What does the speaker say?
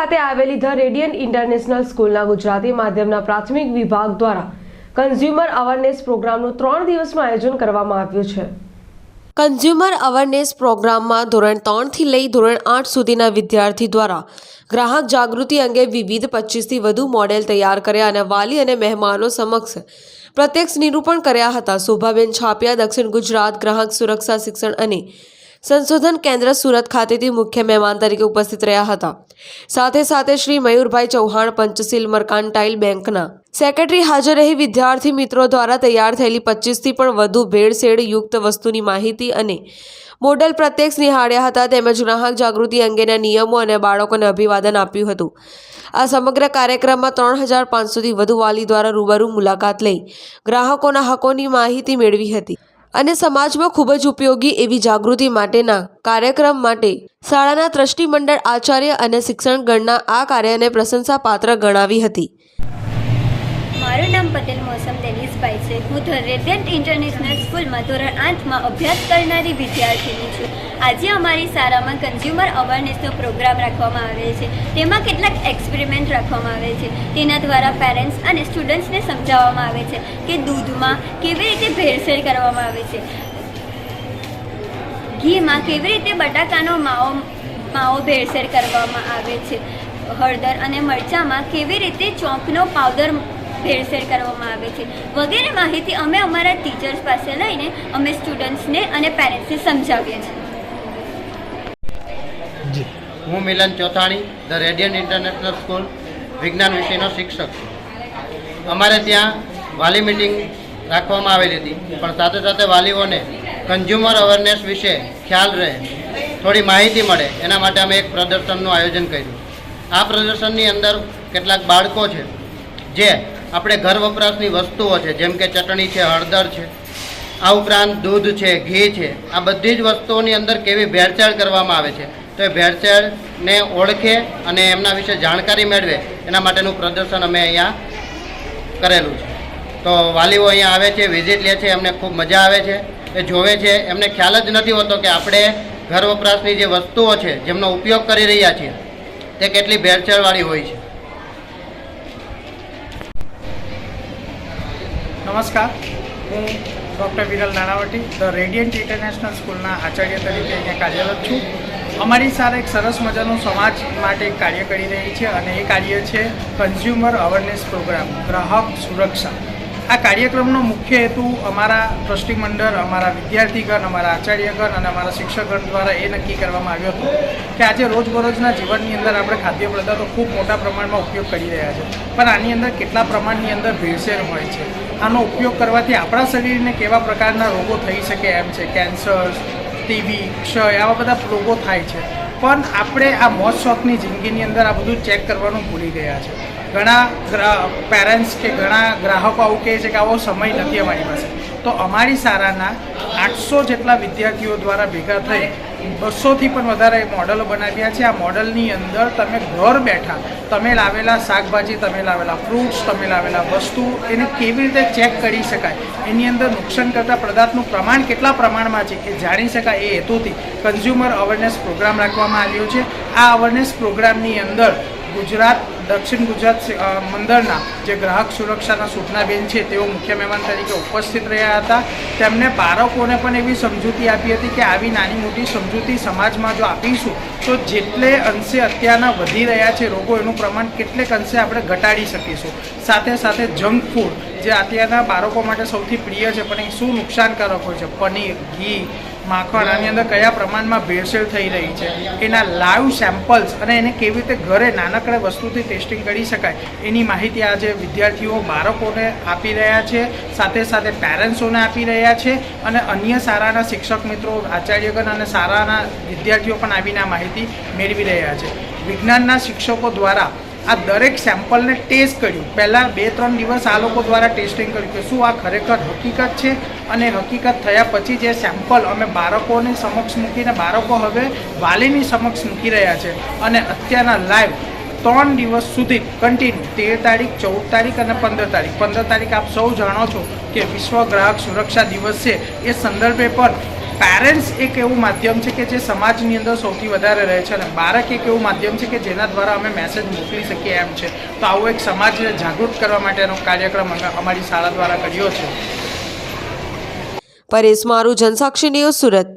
આવેલી the Radiant international સ્કૂલના ગુજરાતી માધ્યમના પ્રાથમિક વિભાગ દ્વારા કન્ઝ્યુમર અવેરનેસ પ્રોગ્રામનું ત્રણ દિવસનું આયોજન કરવામાં આવ્યું છે. કન્ઝ્યુમર અવેરનેસ પ્રોગ્રામમાં ધોરણ ત્રણથી લઈ ધોરણ આઠ સુધીના વિદ્યાર્થી દ્વારા ગ્રાહક જાગૃતિ અંગે વિવિધ પચીસથી વધુ મોડેલ તૈયાર કર્યા અને વાલી અને મહેમાનો સમક્ષ પ્રત્યક્ષ નિરૂપણ કર્યા હતા. શોભાબેન છાપિયા, દક્ષિણ ગુજરાત ગ્રાહક સુરક્ષા શિક્ષણ અને સંશોધન કેન્દ્ર સુરત ખાતેથી મુખ્ય મહેમાન તરીકે ઉપસ્થિત રહ્યા હતા. સાથે સાથે શ્રી મયુરભાઈ ચૌહાણ પંચશીલ મર્કાન્ટાઇલ બેંકના સેક્રેટરી હાજર રહી વિદ્યાર્થી મિત્રો દ્વારા તૈયાર થયેલી પચીસથી પણ વધુ ભેળસેળ યુક્ત વસ્તુની માહિતી અને મોડલ પ્રત્યક્ષ નિહાળ્યા હતા તેમજ ગ્રાહક જાગૃતિ અંગેના નિયમો અને બાળકોને અભિવાદન આપ્યું હતું. આ સમગ્ર કાર્યક્રમમાં ત્રણ હજાર પાંચસોથી વધુ વાલી દ્વારા રૂબરૂ મુલાકાત લઈ ગ્રાહકોના હકોની માહિતી મેળવી હતી. અને સમાજમાં ખૂબ જ ઉપયોગી એવી જાગૃતિ માટેના કાર્યક્રમ માટે શાળાના ટ્રસ્ટીમંડળ આચાર્ય અને શિક્ષણ ગણના આ કાર્યને પ્રશંસાપાત્ર ગણાવી હતી. મારું નામ પટેલ મોસમ દેનીશભાઈ છે. હું ધ રેડિયન્ટ ઇન્ટરનેશનલ સ્કૂલમાં ધોરણ આઠમાં અભ્યાસ કરનારી વિદ્યાર્થીની છું. આજે અમારી શાળામાં કન્ઝ્યુમર અવેરનેસનો પ્રોગ્રામ રાખવામાં આવે છે. તેમાં કેટલાક એક્સપેરિમેન્ટ રાખવામાં આવે છે. તેના દ્વારા પેરેન્ટ્સ અને સ્ટુડન્ટ્સને સમજાવવામાં આવે છે કે દૂધમાં કેવી રીતે ભેળસેળ કરવામાં આવે છે. ઘીમાં કેવી રીતે બટાકાનો માવો માવો ભેળસેળ કરવામાં આવે છે. હળદર અને મરચાંમાં કેવી રીતે ચોંકનો પાવડર ભેળસેળ કરવામાં આવે છે. વગેરે માહિતી અમે અમારા ટીચર્સ પાસે લઈને અમે સ્ટુડન્ટ્સને અને પેરેન્ટ્સને સમજાવીએ છીએ. હું Milan Chothani, the radiant international school, વિજ્ઞાન વિષયનો શિક્ષક છું. અમારે ત્યાં વાલી મિટિંગ રાખવામાં આવેલી હતી, પણ સાથે સાથે વાલીઓને કન્ઝ્યુમર અવેરનેસ વિશે ખ્યાલ રહે, થોડી માહિતી મળે, એના માટે અમે એક પ્રદર્શનનું આયોજન કર્યું. આ પ્રદર્શનની અંદર કેટલાક બાળકો છે, જે આપણે ઘર વપરાશની વસ્તુઓ છે, જેમ કે ચટણી છે, હળદર છે, આ ઉપરાંત દૂધ છે, ઘી છે, આ બધી જ વસ્તુઓની અંદર કેવી ભેળસેળ કરવામાં આવે છે, તો એ ભેળસેળને ઓળખે અને એમના વિશે જાણકારી મેળવે, એના માટેનું પ્રદર્શન અમે અહીંયા કરેલું છે. તો વાલીઓ અહીંયા આવે છે, વિઝિટ લે છે, એમને ખૂબ મજા આવે છે, એ જોવે છે, એમને ખ્યાલ જ નથી હોતો કે આપણે ઘર વપરાશની જે વસ્તુઓ છે, જેમનો ઉપયોગ કરી રહ્યા છીએ, તે કેટલી ભેળસેળવાળી હોય છે. નમસ્કાર. હું doctor Viral Nanavati, the radiant international સ્કૂલના આચાર્ય તરીકે અહીંયા કાર્યરત છું. અમારી શાળા એક સરસ મજાનું સમાજ માટે કાર્ય કરી રહી છે અને એ કાર્ય છે કન્ઝ્યુમર અવેરનેસ પ્રોગ્રામ ગ્રાહક સુરક્ષા. આ કાર્યક્રમનો મુખ્ય હેતુ અમારા ટ્રસ્ટી મંડળ, અમારા વિદ્યાર્થીગણ, અમારા આચાર્યગણ અને અમારા શિક્ષકગણ દ્વારા એ નક્કી કરવામાં આવ્યો હતો કે આજે રોજબરોજના જીવનની અંદર આપણે ખાદ્ય પદાર્થો ખૂબ મોટા પ્રમાણમાં ઉપયોગ કરી રહ્યા છે. પણ આની અંદર કેટલા પ્રમાણની અંદર ભેળસેળ હોય છે? આનો ઉપયોગ કરવાથી આપણા શરીરને કેવા પ્રકારના રોગો થઈ શકે એમ છે? કેન્સર ટીબી, ક્ષય આવા બધા રોગો થાય છે. પણ આપણે આ મોજ શોખની જિંદગીની અંદર આ બધું ચેક કરવાનું ભૂલી ગયા છે. ઘણા પેરેન્ટ્સ કે ઘણા ગ્રાહકો આવું કહે છે કે આવો સમય નથી અમારી પાસે. તો અમારી શાળાના આઠસો જેટલા વિદ્યાર્થીઓ દ્વારા ભેગા થઈ બસોથી પણ વધારે મોડલો બનાવ્યા છે. આ મોડલની અંદર તમે ઘર બેઠા તમે લાવેલા શાકભાજી, તમે લાવેલા ફ્રૂટ્સ તમે લાવેલા વસ્તુ એને કેવી રીતે ચેક કરી શકાય? એની અંદર નુકસાન કરતા પદાર્થનું પ્રમાણ કેટલા પ્રમાણમાં છે એ જાણી શકાય એ હેતુથી કન્ઝ્યુમર અવેરનેસ પ્રોગ્રામ રાખવામાં આવ્યો છે. આ અવેરનેસ પ્રોગ્રામની અંદર ગુજરાત, દક્ષિણ ગુજરાત મંડળના જે ગ્રાહક સુરક્ષાના સૂચનાબેન છે, તેઓ મુખ્ય મહેમાન તરીકે ઉપસ્થિત રહ્યા હતા. તેમણે બાળકોને પણ એવી સમજૂતી આપી હતી કે આવી નાની મોટી સમજૂતી સમાજમાં જો આપીશું, તો જેટલે અંશે અત્યારના વધી રહ્યા છે રોગો, એનું પ્રમાણ કેટલેક અંશે આપણે ઘટાડી શકીશું. સાથે સાથે જંક ફૂડ, જે અત્યારના બાળકો માટે સૌથી પ્રિય છે, પણ એ શું નુકસાનકારક હોય છે? પનીર, ઘી માખણ આની અંદર કયા પ્રમાણમાં ભેળસેળ થઈ રહી છે, એના લાઈવ સેમ્પલ્સ અને એને કેવી રીતે ઘરે નાનકડા વસ્તુથી ટેસ્ટિંગ કરી શકાય, એની માહિતી આજે વિદ્યાર્થીઓ, બાળકોને આપી રહ્યા છે, સાથે સાથે પેરેન્ટ્સોને આપી રહ્યા છે અને અન્ય શાળાના શિક્ષક મિત્રો, આચાર્યગણ અને શાળાના વિદ્યાર્થીઓ પણ આવીને આ માહિતી મેળવી રહ્યા છે. વિજ્ઞાનના શિક્ષકો દ્વારા આ દરેક સેમ્પલને ટેસ્ટ કર્યું. પહેલાં બે, ત્રણ દિવસ આ લોકો દ્વારા ટેસ્ટિંગ કર્યું કે શું આ ખરેખર હકીકત છે? અને હકીકત થયા પછી જે સેમ્પલ અમે બાળકોની સમક્ષ મૂકીને, બાળકો હવે વાલીની સમક્ષ મૂકી રહ્યા છે. અને અત્યારના લાઈવ ત્રણ દિવસ સુધી કન્ટિન્યુ તેર તારીખ, ચૌદ તારીખ અને પંદર તારીખ. પંદર તારીખ આપ સૌ જાણો છો કે વિશ્વ ગ્રાહક સુરક્ષા દિવસ છે. એ સંદર્ભે પણ પેરેન્ટ્સ એક એવું માધ્યમ છે કે જે સમાજની અંદર સૌથી વધારે રહે છે અને બાળક એક એવું માધ્યમ છે કે જેના દ્વારા અમે મેસેજ મોકલી શકીએ એમ છે. તો આવો એક સમાજને જાગૃત કરવા માટેનો કાર્યક્રમ અમે અમારી શાળા દ્વારા કર્યો છે. પરેશ મારું જનસાક્ષી ન્યૂઝ સુરત.